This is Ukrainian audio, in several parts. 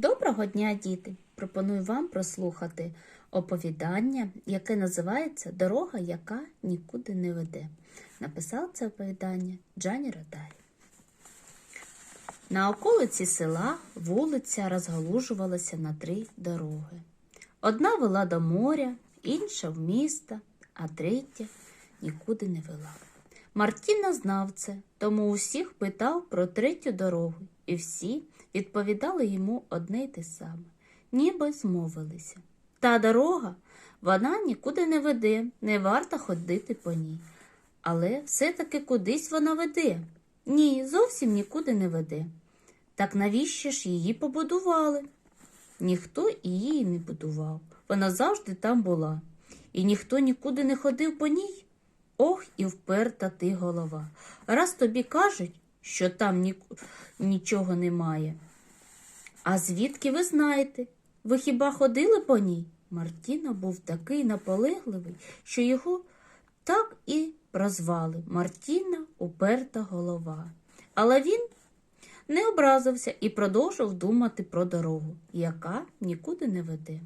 Доброго дня, діти! Пропоную вам прослухати оповідання, яке називається Дорога, яка нікуди не веде. Написав це оповідання Джані Радай. На околиці села вулиця розгалужувалася на три дороги. Одна вела до моря, інша в місто, а третя нікуди не вела. Мартіна знав це, тому усіх питав про третю дорогу, і всі відповідали йому одне й те саме, ніби змовилися. Та дорога, вона нікуди не веде, не варто ходити по ній. Але все-таки кудись вона веде. Ні, зовсім нікуди не веде. Так навіщо ж її побудували? Ніхто її не будував. Вона завжди там була. І ніхто нікуди не ходив по ній. Ох, і вперта ти голова. Раз тобі кажуть, що там ні... нічого немає. А звідки ви знаєте? Ви хіба ходили по ній? Мартіна був такий наполегливий, що його так і прозвали Мартіна уперта голова. Але він не образився і продовжив думати про дорогу, яка нікуди не веде.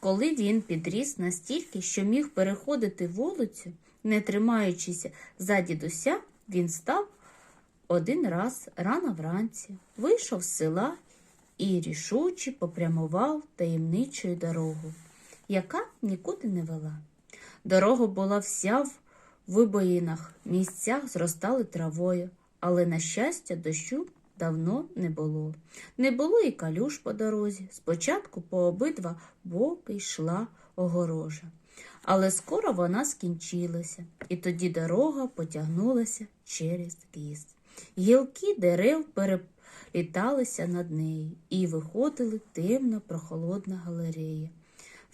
Коли він підріс настільки, що міг переходити вулицю, не тримаючись за дідуся, він став один раз рано вранці, вийшов з села і рішуче попрямував таємничою дорогу, яка нікуди не вела. Дорога була вся в вибоїнах, місцях зростали травою, але, на щастя, дощу давно не було. Не було і калюш по дорозі. Спочатку по обидва боки йшла огорожа. Але скоро вона скінчилася, і тоді дорога потягнулася через ліс. Гілки дерев переліталися над нею і виходили темна прохолодна галерея,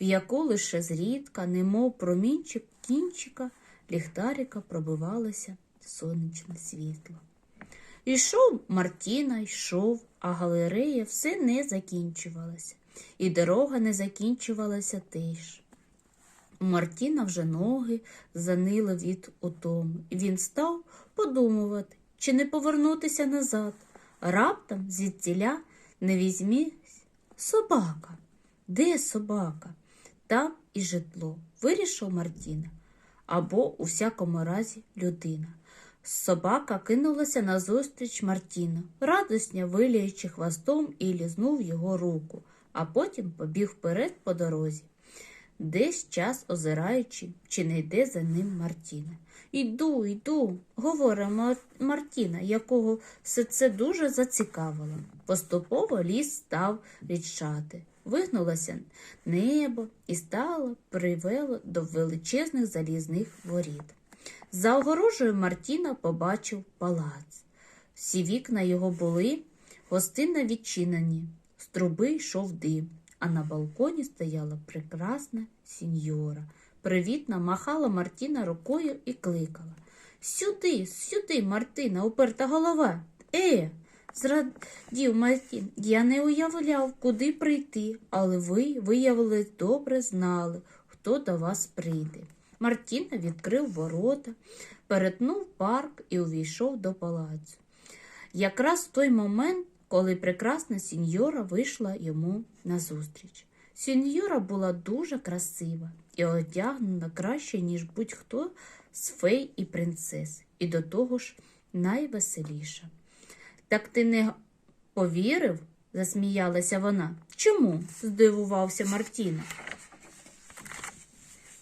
в яку лише зрідка, немов промінчик кінчика, ліхтарика пробивалося сонячне світло. Ішов Мартіна, йшов, а галерея все не закінчувалася, і дорога не закінчувалася теж. У Мартіна вже ноги занили від утому, і він став подумувати, чи не повернутися назад. Раптом звідтіля не візьмись собака. Де собака? Там і житло, вирішив Мартіна, або, у всякому разі, людина. Собака кинулася назустріч Мартіну, радісня виліючи хвостом і лізнув його руку, а потім побіг вперед по дорозі, десь час озираючи, чи не йде за ним Мартіна. Йду, йду, говорить Мартіна, якого все це дуже зацікавило. Поступово ліс став рідшати. Вигнулося небо і стало привело до величезних залізних воріт. За огорожею Мартіна побачив палац. Всі вікна його були гостинно відчинені, з труби йшов дим, а на балконі стояла прекрасна сіньора. Привітно махала Мартіна рукою і кликала. Сюди, сюди, Мартина, уперта голова. Е, зрадів Мартін, я не уявляв, куди прийти, але ви, виявилось, добре знали, хто до вас прийде. Мартіна відкрив ворота, перетнув парк і увійшов до палацу. Якраз в той момент, коли прекрасна сіньора вийшла йому назустріч. Сіньора була дуже красива і одягнена краще, ніж будь-хто з фей і принцес, і до того ж найвеселіша. Так ти не повірив? засміялася вона. Чому? здивувався Мартіна.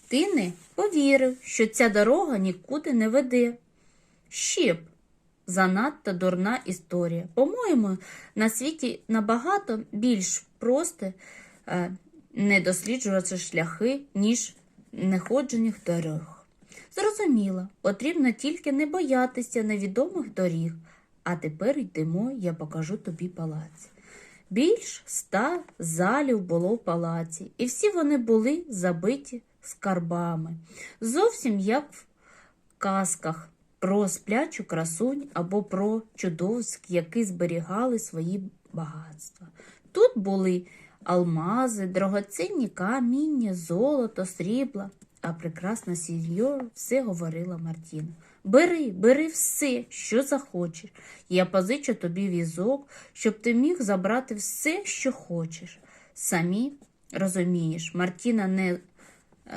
Ти не повірив, що ця дорога нікуди не веде. Ще б занадто дурна історія. По-моєму, на світі набагато більш просте е, не досліджувати шляхи, ніж неходжених дорог. Зрозуміло, потрібно тільки не боятися невідомих доріг. А тепер йдемо, я покажу тобі палац. Більш ста залів було в палаці, і всі вони були забиті скарбами. Зовсім як в казках про сплячу красунь або про чудовськ, які зберігали свої багатства. Тут були алмази, дорогоцінні каміння, золото, срібла, А прекрасна сіньора все говорила Мартіна. Бери, бери все, що захочеш. Я позичу тобі візок, щоб ти міг забрати все, що хочеш. Самі розумієш, Мартіна не е,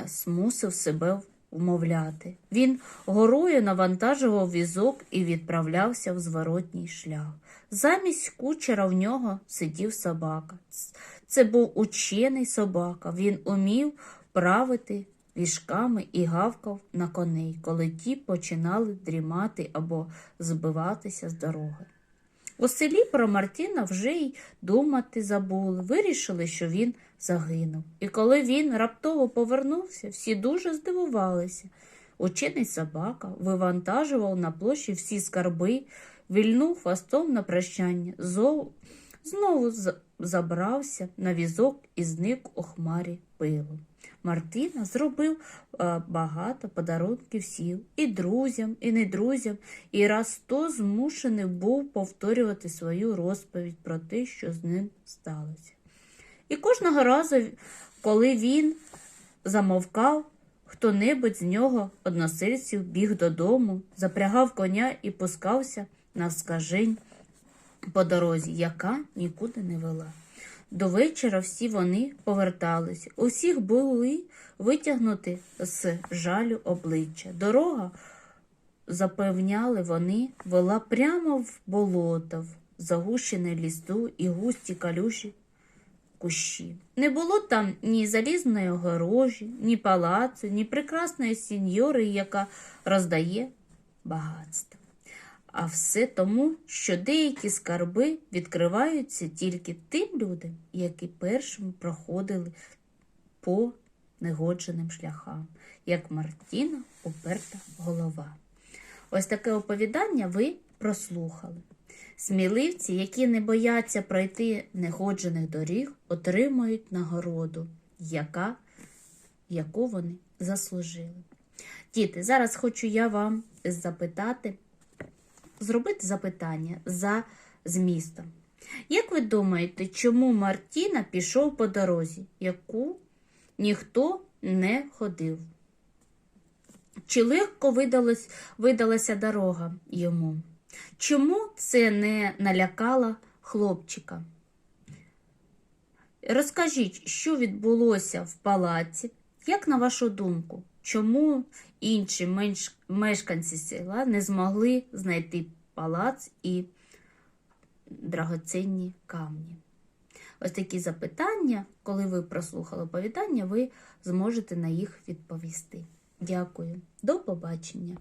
змусив себе вмовляти. Він горою навантажував візок і відправлявся в зворотній шлях. Замість кучера в нього сидів собака. Це був учений собака. Він умів правити віжками і гавкав на коней, коли ті починали дрімати або збиватися з дороги. У селі про Мартіна вже й думати забули, вирішили, що він загинув. І коли він раптово повернувся, всі дуже здивувалися. Учений собака вивантажував на площі всі скарби, вільнув хвостом на прощання, зов... знову забрався на візок і зник у хмарі пилу. Мартина зробив е, багато подарунків сіл і друзям, і недрузям, і раз сто змушений був повторювати свою розповідь про те, що з ним сталося. І кожного разу, коли він замовкав, хто-небудь з нього односельців біг додому, запрягав коня і пускався навскажень по дорозі, яка нікуди не вела. До вечора всі вони повертались. У всіх були витягнуті з жалю обличчя. Дорога, запевняли вони, вела прямо в болото, в загущене лісту і густі калюші кущі. Не було там ні залізної огорожі, ні палацу, ні прекрасної сіньори, яка роздає багатство. А все тому, що деякі скарби відкриваються тільки тим людям, які першими проходили по негодженим шляхам, як Мартіна уперта голова. Ось таке оповідання ви прослухали. Сміливці, які не бояться пройти негоджених доріг, отримують нагороду, яка, яку вони заслужили. Діти, зараз хочу я вам запитати, зробити запитання за змістом. Як ви думаєте, чому Мартіна пішов по дорозі, яку ніхто не ходив? Чи легко видалось, видалася дорога йому? Чому це не налякало хлопчика? Розкажіть, що відбулося в палаці? Як на вашу думку, чому інші мешканці села не змогли знайти палац і драгоцінні камні? Ось такі запитання, коли ви прослухали оповідання, ви зможете на їх відповісти. Дякую. До побачення.